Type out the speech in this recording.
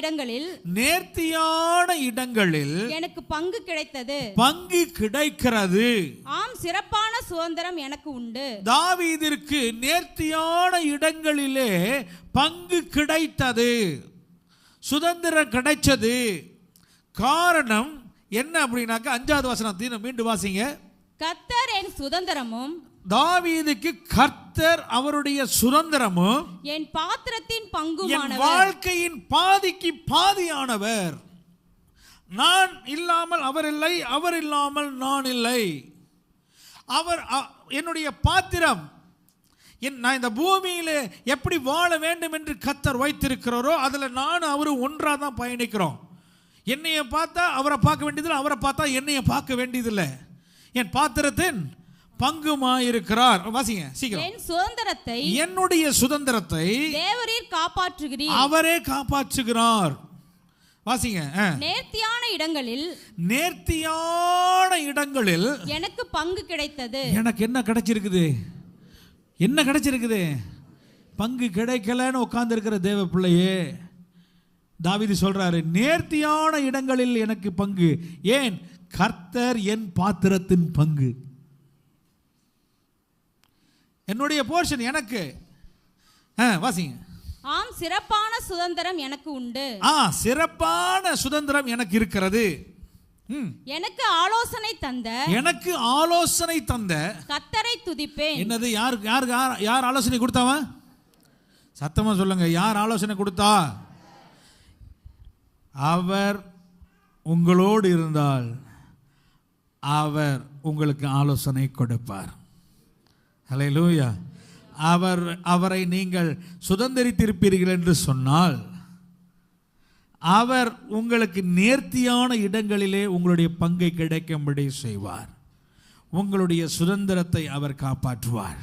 இடங்களில் நேர்த்தியான இடங்களில் எனக்கு பங்கு கிடைத்தது. பங்கு கிடைக்கிறது. ஆம் சிறப்பான சுதந்திரம் எனக்கு உண்டு. தாவீதிற்கு நேர்த்தியான இடங்களிலே பங்கு கிடைத்தது. சுதந்திரம் கிடைச்சது. காரணம் என்ன அப்படின்னாக்கா அஞ்சாவது வசனத்தையும் மீண்டும் வாசிங்க. கத்தர் என் சுதந்திரமும் தாவீதுக்கு கர்த்தர் அவருடைய சுதந்திரமும் என் பாத்திரத்தின் என் பங்குமானவர். வாழ்க்கையின் பாதிக்கு பாதியானவர். நான் இல்லாமல் அவர் இல்லை அவர் இல்லாமல் நான் இல்லை. அவர் என்னுடைய பாத்திரம் என் நான் இந்த பூமியில் எப்படி வாழ வேண்டும் என்று கத்தர் வைத்திருக்கிறாரோ அதில் நானும் அவரும் ஒன்றாக தான் பயணிக்கிறோம். என்னைய பார்த்தா அவரை பார்க்க வேண்டியதில்லை அவரை பார்த்தா என்னைய பார்க்க வேண்டியதில்லை. என் பாத்திரத்தின் பங்குமாயிருக்கிறார். வாசிங்க சீக்கிரம். என் சுதந்திரத்தை என்னுடைய சுதந்திரத்தை தேவரீர் காப்பாற்றுகிறீர். அவரே காப்பாற்றுகிறார். வாசிங்க. நேர்த்தியான இடங்களில் நேர்த்தியான இடங்களில் எனக்கு பங்கு கிடைத்தது. எனக்கு என்ன கிடைச்சிருக்குது? என்ன கிடைச்சிருக்குது? பங்கு கிடைக்கலன்னு உட்கார்ந்திருக்கிற தேவ பிள்ளையே தாவீது சொல்றாரு நேர்த்தியான இடங்களில் எனக்கு பங்கு. ஏன்? கர்த்தர் என் பாத்திரத்தின் பங்கு. என்னுடைய போர்ஷன் எனக்கு. வாசிங்க. ஆம் சிறப்பான சுதந்திரம் எனக்கு உண்டு. ஆ சிறப்பான சுதந்திரம் எனக்கு இருக்கிறது. ம். எனக்கு ஆலோசனை தந்த. எனக்கு ஆலோசனை தந்த. கத்தரை துதிப்பேன். என்னது யார் யார் யார் யார் ஆலோசனை கொடுத்தாவன் சத்தமா சொல்லுங்க யார் ஆலோசனை கொடுத்தா? அவர் உங்களோடு இருந்தால் அவர் உங்களுக்கு ஆலோசனை கொடுப்பார். ஹalleluya அவர் அவரை நீங்கள் சுதந்திரித்திருப்பீர்கள் என்று சொன்னால் அவர் உங்களுக்கு நேர்த்தியான இடங்களிலே உங்களுடைய பங்கை கிடைக்கும்படி செய்வார். உங்களுடைய சுதந்திரத்தை அவர் காப்பாற்றுவார்.